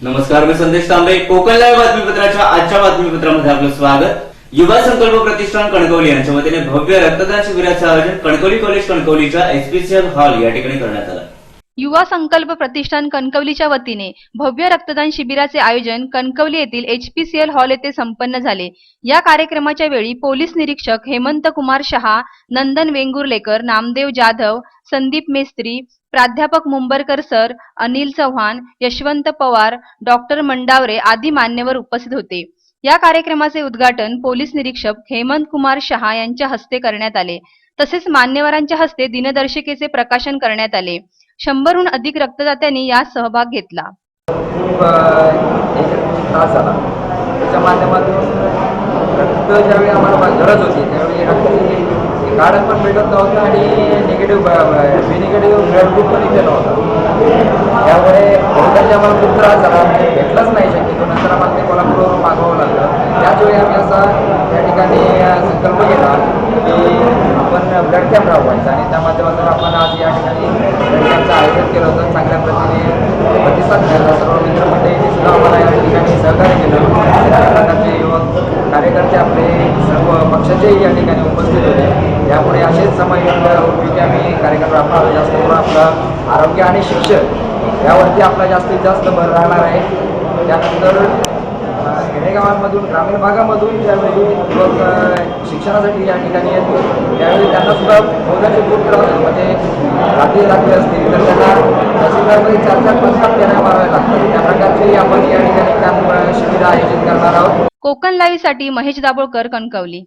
नमस्कार मी संदेश तांबे. कोकण लाईव्ह बातमीपत्राच्या आजच्या बातमीपत्रामध्ये आपलं स्वागत. युवा संकल्प प्रतिष्ठान कणकवली यांच्या वतीने भव्य रक्तदान शिबिराचं आयोजन कणकवली कॉलेज कणकवलीच्या एसपीसीएल हॉल या ठिकाणी करण्यात आलं. युवा संकल्प प्रतिष्ठान कणकवलीच्या वतीने भव्य रक्तदान शिबिराचे आयोजन कणकवली येथील एचपीसीएल हॉल येथे संपन्न झाले. या कार्यक्रमाच्या वेळी पोलीस निरीक्षक हेमंत कुमार शहा नंदन वेंगुर्लेकर नामदेव जाधव संदीप मेस्त्री प्राध्यापक मुंबरकर सर अनिल चव्हाण यशवंत पवार डॉक्टर मंडावरे आदी मान्यवर उपस्थित होते. या कार्यक्रमाचे उद्घाटन पोलीस निरीक्षक हेमंत कुमार शहा यांच्या हस्ते करण्यात आले. तसेच मान्यवरांच्या हस्ते दिनदर्शिकेचे प्रकाशन करण्यात आले. शंभरहून अधिक रक्तदात्यांनी यात सहभाग घेतला. खूप त्रास झाला. त्याच्या माध्यमातून रक्त ज्यावेळी आम्हाला गरज होती त्यावेळी रक्त कारण पण भेटत नव्हतं आणि negative B negative blood group पण इथे नव्हता. त्यामुळे बहुतांशी आम्हाला खूप त्रास झाला. भेटलाच नाही शक्यतो. नंतर आम्हाला ते कोल्हापूरवरून मागवावं लागलं. त्याच वेळी आम्ही असा त्या ठिकाणी संकल्प घेतला की आपण ब्लड कॅम्प राबवायचा. आणि त्या माध्यमातून आपण आज या ठिकाणी ब्लड कॅम्पचं आयोजन केलं होतं. चांगल्या पद्धतीने प्रतिसाद मिळाला. सर्व मित्रमंडळींनी सुद्धा आम्हाला या ठिकाणी सहकार्य केलं. सगळ्या प्रकारचे युवक कार्यकर्ते आपले सर्व पक्षाचेही या ठिकाणी उपस्थित होते. त्यामुळे असेच समायोजन आम्ही कार्यक्रम राबवणार जास्त करून आपलं आरोग्य आणि शिक्षण यावरती आपला जास्तीत जास्त भर राहणार आहे. त्यानंतर खेडेगावांमधून ग्रामीण भागामधून ज्यावेळी युवक शिक्षणासाठी या ठिकाणी येतो त्यावेळी त्यांना सुद्धा भोजनाचे खूप त्रास म्हणजे रात्री रात्री असतील तर त्यांना तहसीलदारमध्ये चार चार पाच तास त्यांना मारावे लागतात त्या प्रकारचे आपण या ठिकाणी कॅम्प शिबिर आयोजित करणार आहोत. कोकण लाईव्हसाठी महेश दाभोळकर कणकवली.